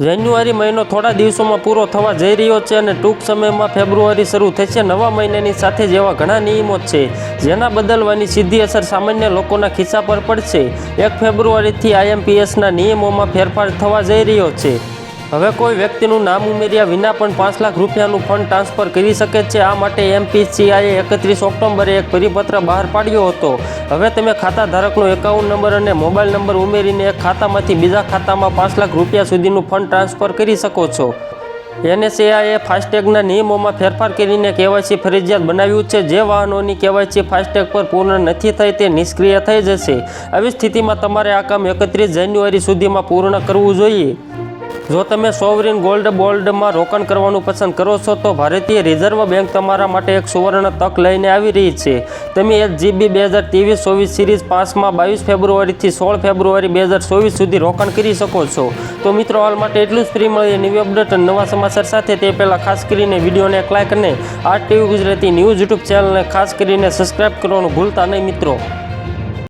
જાન્યુઆરી મહિનો થોડા દિવસોમાં પૂરો થવા જઈ રહ્યો છે અને ટૂંક સમયમાં ફેબ્રુઆરી શરૂ થશે. નવા મહિનાની સાથે જ એવા ઘણા નિયમો છે. જેના બદલવાની સીધી અસર સામાન્ય લોકોના ખિસ્સા પર પડશે. એક ફેબ્રુઆરીથી આઈએમપીએસના નિયમોમાં ફેરફાર થવા જઈ રહ્યો છે. હવે કોઈ વ્યક્તિનું નામ ઉમેર્યા વિના પણ પાંચ લાખ રૂપિયાનું ફંડ ટ્રાન્સફર કરી શકે છે. આ માટે એમપીસીઆઈએ એકત્રીસ ઓક્ટોબરે એક પરિપત્ર બહાર પાડ્યો હતો. હવે તમે ખાતા ધારકનો એકાઉન્ટ નંબર અને મોબાઈલ નંબર ઉમેરીને એક ખાતામાંથી બીજા ખાતામાં પાંચ લાખ રૂપિયા સુધીનું ફંડ ટ્રાન્સફર કરી શકો છો. એનએસએઆઈએ ફાસ્ટેગના નિયમોમાં ફેરફાર કરીને કેવાયસી ફરજિયાત બનાવ્યું છે. જે વાહનોની કેવાયસી ફાસ્ટેગ પર પૂર્ણ નથી થઈ તે નિષ્ક્રિય થઈ જશે. આવી સ્થિતિમાં તમારે આ કામ એકત્રીસ જાન્યુઆરી સુધીમાં પૂર્ણ કરવું જોઈએ. જો તમે સોવરિન ગોલ્ડ બોલ્ડમાં રોકાણ કરવાનું પસંદ કરો છો, તો ભારતીય રિઝર્વ બેંક તમારા માટે એક સુવર્ણ તક લઈને આવી રહી છે. તમે એક જીબી બે હજાર ત્રેવીસ ચોવીસ સિરીઝ પાંચમાં બાવીસ ફેબ્રુઆરીથી સોળ ફેબ્રુઆરી બે હજાર ચોવીસ સુધી રોકાણ કરી શકો છો. તો મિત્રો, હાલ માટે એટલું જ ફ્રી મળીએ ન્યૂ અપડેટ નવા સમાચાર સાથે. તે પહેલાં ખાસ કરીને વિડીયોને એક લાઇક અને આ ટીવી ગુજરાતી ન્યૂઝ યુટ્યુબ ચેનલને ખાસ કરીને સબસ્ક્રાઇબ કરવાનું ભૂલતા નહીં મિત્રો.